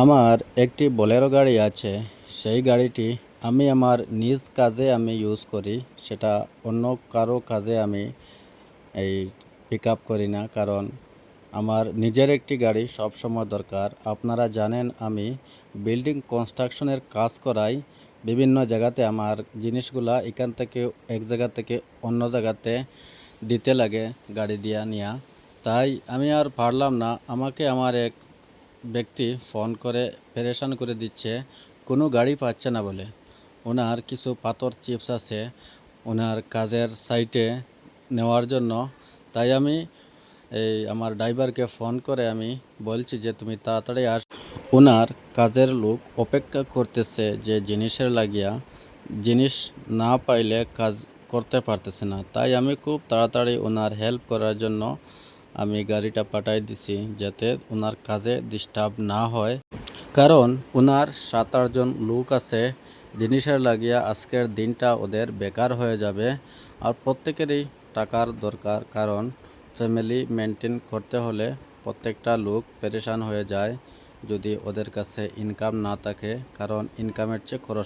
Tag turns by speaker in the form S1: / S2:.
S1: আমার একটি বোলেরো গাড়ি আছে। সেই গাড়িটি আমি আমার নিজ কাজে আমি ইউজ করি, সেটা অন্য কারও কাজে আমি এই পিক আপ করি না, কারণ আমার নিজের একটি গাড়ি সব সময় দরকার। আপনারা জানেন আমি বিল্ডিং কনস্ট্রাকশনের কাজ করাই। বিভিন্ন জায়গাতে আমার জিনিসগুলা এখান থেকে এক জায়গা থেকে অন্য জায়গাতে দিতে লাগে গাড়ি দিয়া নিয়া। তাই আমি আর পারলাম না। আমাকে আমার এক ব্যক্তি ফোন করে পেরেশান করে দিচ্ছে, কোনো গাড়ি পাচ্ছে না বলে। ওনার কিছু পাথর চিপস আছে ওনার কাজের সাইটে নেওয়ার জন্য। তাই আমি এই আমার ড্রাইভারকে ফোন করে আমি বলছি যে, তুমি তাড়াতাড়ি আস। ওনার কাজের লোক অপেক্ষা করতেছে যে, জিনিসের লাগিয়া জিনিস না পাইলে কাজ করতে পারতেছে না। তাই আমি খুব তাড়াতাড়ি ওনার হেল্প করার জন্য আমি গাড়িটা পাঠাই দিছি যাতে ওনার কাজে ডিস্টার্ব না হয়। কারণ ওনার সাত আটজন লোক আছে, জিনিসের লাগিয়া আজকের দিনটা ওদের বেকার হয়ে যাবে আর প্রত্যেকেরই টাকার দরকার। কারণ ফ্যামিলি মেনটেন করতে হলে প্রত্যেকটা লোক পেরেশান হয়ে যায় যদি ওদের কাছে ইনকাম না থাকে। কারণ ইনকামের চেয়ে খরচ